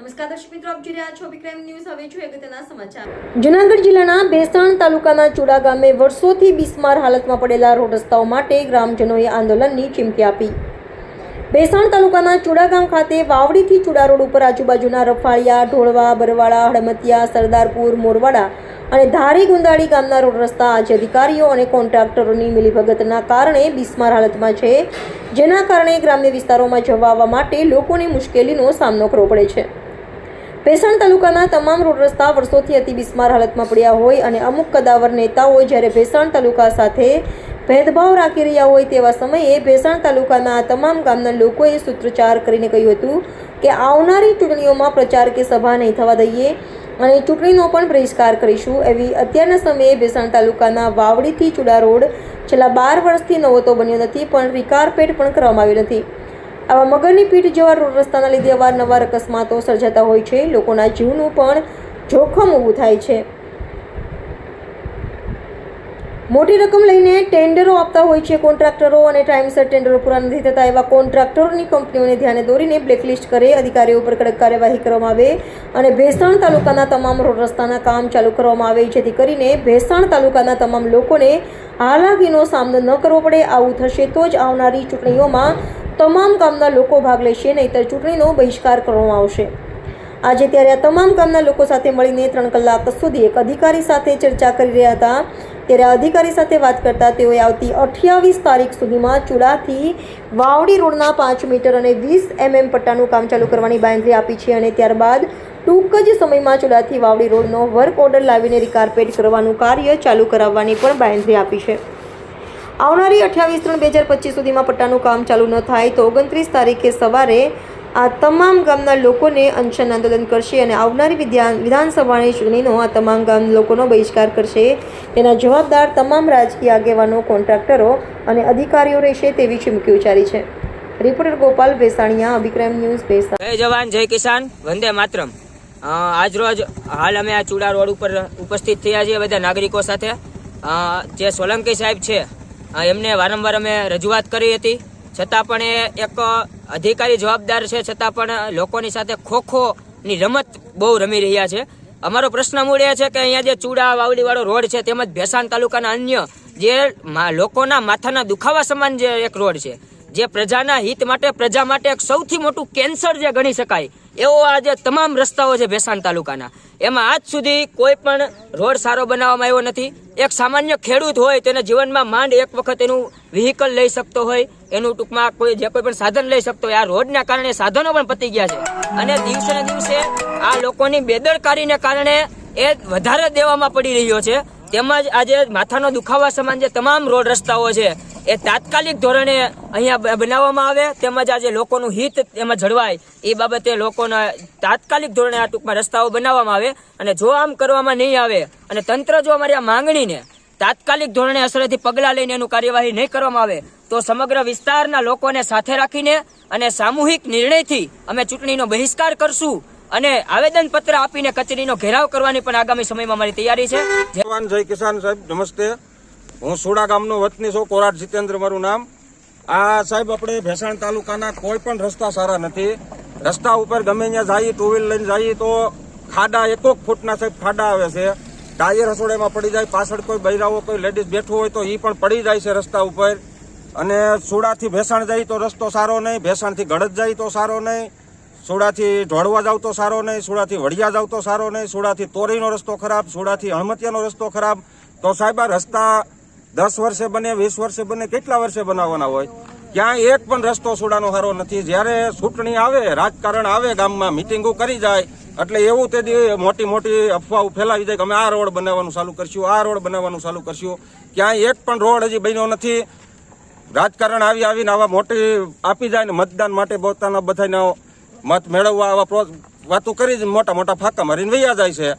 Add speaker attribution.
Speaker 1: નમસ્કાર સમાચાર.
Speaker 2: જુનાગઢ જિલ્લાના ભેસાણ તાલુકાના ચુડા ગામે વર્ષોથી બિસ્માર હાલતમાં પડેલા રોડ રસ્તાઓ માટે ગ્રામજનોએ આંદોલનની ચીમકી આપી. બેસાણ તાલુકાના ચુડા ગામ ખાતે વાવડીથી ચુડા રોડ ઉપર આજુબાજુના રફાળિયા, ઢોળવા બરવાડા હડમતિયા સરદારપુર, મોરવાડા અને ધારી ગુંદાળી ગામના રોડ રસ્તા આજે અધિકારીઓ અને કોન્ટ્રાક્ટરોની મિલીભગતના કારણે બિસ્માર હાલતમાં છે, જેના કારણે ગ્રામ્ય વિસ્તારોમાં જવા આવવા માટે લોકોને મુશ્કેલીનો સામનો કરવો પડે છે. ભેસાણ તાલુકાના તમામ રોડ રસ્તા વર્ષોથી અતિ બિસ્માર હાલતમાં પડ્યા હોય અને અમુક કદાવર નેતાઓ જ્યારે ભેસાણ તાલુકા સાથે ભેદભાવ રાખી રહ્યા હોય તેવા સમયે ભેસાણ તાલુકાના તમામ ગામના લોકોએ સૂત્રોચ્ચાર કરીને કહ્યું હતું કે આવનારી ચૂંટણીઓમાં પ્રચાર કે સભા નહીં થવા દઈએ અને ચૂંટણીનો પણ બહિષ્કાર કરીશું એવી અત્યારના સમયે ભેસાણ તાલુકાના વાવડીથી ચુડા રોડ છેલ્લા બાર વર્ષથી નવો તો બન્યો નથી પણ રિકારપેટ પણ કરવામાં આવ્યો નથી. આવા મગરની પીઠ જેવા રોડ રસ્તાના લીધે અવારનવાર અકસ્માતો સર્જાતા હોય છે. લોકોના જીવનું પણ જોખમ ઊભું થાય છે. મોટી રકમ લઈને ટેન્ડરો આપતા હોય છે કોન્ટ્રાક્ટરો અને ટાઈમસર ટેન્ડરો પૂરા નથી થતા. એવા કોન્ટ્રાક્ટરોની કંપનીઓને ધ્યાને દોરીને બ્લેકલિસ્ટ કરે. અધિકારીઓ ઉપર કડક કાર્યવાહી કરવામાં આવે અને ભેસાણ તાલુકાના તમામ રોડ રસ્તાના કામ ચાલુ કરવામાં આવે. જેથી કરીને ભેસાણ તાલુકાના તમામ લોકોને હાલાકીનો સામનો ન કરવો પડે. આવું થશે તો જ આવનારી ચૂંટણીઓમાં તમામ ગામના લોકો ભાગ લેશે, નહીંતર ચૂંટણીનો બહિષ્કાર કરવામાં આવશે. આજે ત્યારે આ તમામ ગામના લોકો સાથે મળીને ત્રણ કલાક સુધી એક અધિકારી સાથે ચર્ચા કરી રહ્યા હતા. ત્યારે અધિકારી સાથે વાત કરતા તેઓએ આવતી અઠ્યાવીસ તારીખ સુધીમાં ચુડાથી વાવડી રોડના પાંચ મીટર અને વીસ એમએમ પટ્ટાનું કામ ચાલુ કરવાની બાંયધરી આપી છે અને ત્યારબાદ ટૂંક જ સમયમાં ચુડાથી વાવડી રોડનો વર્ક ઓર્ડર લાવીને રિકારપેટ કરવાનું કાર્ય ચાલુ કરાવવાની પણ બાંયધરી આપી છે. આવનારી અઠ્યાવીસ ત્રણ બે હજાર પચીસ સુધીમાં પટ્ટાનું કામ ચાલુ ન થાય તો ઓગણત્રીસ તારીખે સવારે આ તમામ ગામના લોકોને અનશન આંદોલન કરશે અને આવનારી વિધાન વિધાનસભાની ચૂંટણીનો આ તમામ ગામ લોકોનો બહિષ્કાર કરશે. તેના જવાબદાર તમામ રાજકીય આગેવાનો, કોન્ટ્રાક્ટરો અને અધિકારીઓ રહેશે તેવી ચીમકી ઉચ્ચારી છે. Reporter Gopal Bhesaniya, Abhikram news Bhesan.
Speaker 3: જય જવાન, જય કિસાન, વંદે માતરમ. આજરોજ આજ રોજ હાલ અમે આ ચૂડા રોડ ઉપર ઉપસ્થિત થયા છીએ બધા નાગરિકો સાથે. જે સોલંકી સાહેબ છે એમને વારંવાર અમે રજૂઆત કરી હતી. છતાં પણ એ એક અધિકારી જવાબદાર છે, છતાં પણ લોકોની સાથે ખોખોની રમત બહુ રમી રહ્યા છે. અમારો પ્રશ્ન મૂળ એ છે કે અહીંયા જે ચૂડા, વાવડીવાળો રોડ છે, તેમજ ભેસાણ તાલુકાના અન્ય જે લોકોના માથાના દુખાવા સમાન જે એક રોડ છે, જે પ્રજાના હિત માટે, પ્રજા માટે એક સૌથી મોટું કેન્સર જે ગણી શકાય. એવો આ જે તમામ રસ્તાઓ છે ભેસાણ તાલુકાના, એમાં આજ સુધી કોઈ પણ રોડ સારો બનાવવામાં આવ્યો નથી. એક સામાન્ય ખેડૂત હોય તેને જીવનમાં માંડ એક વખત એનું વ્હીકલ લઈ શકતો હોય, એનું ટૂંકમાં કોઈ જે કોઈ પણ સાધન લઈ શકતો હોય, આ રોડના કારણે સાધનો પણ પતી ગયા છે. અને દિવસે ને દિવસે આ લોકોની બેદરકારીને કારણે એ વધારે દેવામાં પડી રહ્યો છે. તેમજ આજે માથાનો દુખાવા સમાન જે તમામ રોડ રસ્તાઓ છે એ તાત્કાલિક ધોરણે અહીંયા બનાવવામાં આવે તેમજ આજે લોકોનું હિત એમાં જળવાય. એ બાબતે લોકોના તાત્કાલિક ધોરણે આ ટૂંકમાં રસ્તાઓ બનાવવામાં આવે અને જો આમ કરવામાં નહીં આવે અને તંત્ર જો અમારી આ માંગણીને તાત્કાલિક ધોરણે અસરેથી પગલાં લઈને એનું કાર્યવાહી નહીં કરવામાં આવે, તો સમગ્ર વિસ્તારના લોકોને સાથે રાખીને અને સામૂહિક નિર્ણયથી અમે ચૂંટણીનો બહિષ્કાર કરશું અને આવેદનપત્ર આપીને કચેરીનો ઘેરાવ કરવાની પણ આગામી સમયમાં અમારી તૈયારી છે.
Speaker 4: જય કિસાન સાહેબ, નમસ્તે. હું સુડા ગામનો વતની છું, કોરાટ જીતેન્દ્ર મારું નામ. આ સાહેબ, આપણે ભેસાણ તાલુકાના કોઈ પણ રસ્તા સારા નથી. રસ્તા ઉપર ગમે ત્યાં જઈએ ટુ વ્હીલ લઈને જઈએ તો ખાડા એકોક ફૂટના સાહેબ ખાડા આવે છે. ટાયર રસોડામાં પડી જાય, પાછળ કોઈ બૈરાઓ, કોઈ લેડીઝ બેઠું હોય તો એ પણ પડી જાય છે રસ્તા ઉપર. અને સુડાથી ભેસાણ જાય તો રસ્તો સારો નહીં, ભેસાણથી ગળદ જાય તો સારો નહીં, સુડાથી ઢોળવા જાવ તો સારો નહીં, સુડાથી વડિયા જાવ તો સારો નહીં, સુડાથી તોરીનો રસ્તો ખરાબ, સુડાથી હળમતિયાનો રસ્તો ખરાબ. તો સાહેબ, આ રસ્તા દસ વર્ષે બને, વીસ વર્ષે બને, કેટલા વર્ષે બનાવવાના હોય? ક્યાંય એક પણ રસ્તો છોડાનો સારો નથી. જ્યારે ચૂંટણી આવે, રાજકારણ આવે, ગામમાં મિટિંગો કરી જાય, એટલે એવું તે મોટી મોટી અફવાઓ ફેલાવી જાય કે અમે આ રોડ બનાવવાનું ચાલુ કરશું, આ રોડ બનાવવાનું ચાલુ કરશું. ક્યાંય એક પણ રોડ હજી બન્યો નથી. રાજકારણ આવી આવીને આવા મોટી આપી જાય ને મતદાન માટે પોતાના બધાને મત મેળવવા આવા વાતો કરી જ મોટા મોટા ફાંકા મારીને વૈયા જાય છે.